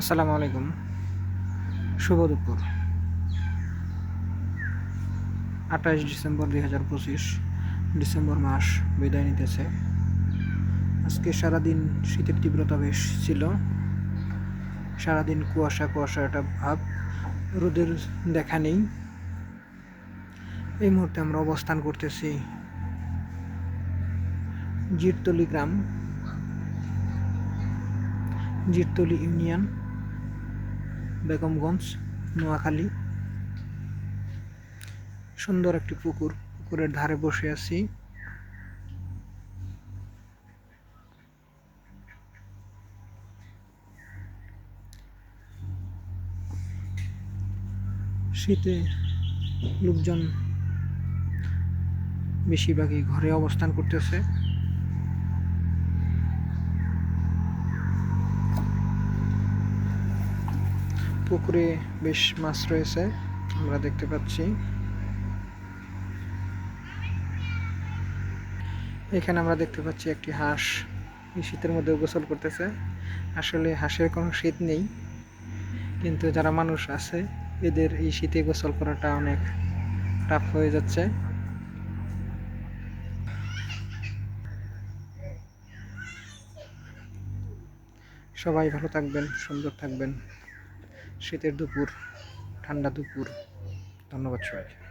আসসালামু আলাইকুম। শুভ দুপুর। আঠাশ ডিসেম্বর দুই হাজার পঁচিশ, ডিসেম্বর মাস বিদায় নিতেছে। আজকে সারাদিন শীতের তীব্রতা বেশ ছিল। সারাদিন কুয়াশা কুয়াশা একটা ভাব, রোদের দেখা নেই। এই মুহূর্তে আমরা অবস্থান করতেছি জিরতলি গ্রাম, জিরতলি ইউনিয়ন। বেগমগঞ্জ, নোয়াখালী। সুন্দর একটি পুকুর, পুকুরের ধারে বসে আছি। শীতে লোকজন বেশিরভাগই ঘরে অবস্থান করতেছে। পুকুরে বেশ মাছ রয়েছে, আমরা দেখতে পাচ্ছি। এখানে আমরা দেখতে পাচ্ছি একটি হাঁস, এই শীতের মধ্যে গোসল করতেছে। আসলে হাঁসের কোনো শীত নেই, কিন্তু যারা মানুষ আছে, এদের এই শীতে গোসল করাটা অনেক টাফ হয়ে যাচ্ছে। সবাই ভালো থাকবেন, সুন্দর থাকবেন। শীতের দুপুর ঠান্ডা দুপুর। ধন্যবাদ সবাইকে।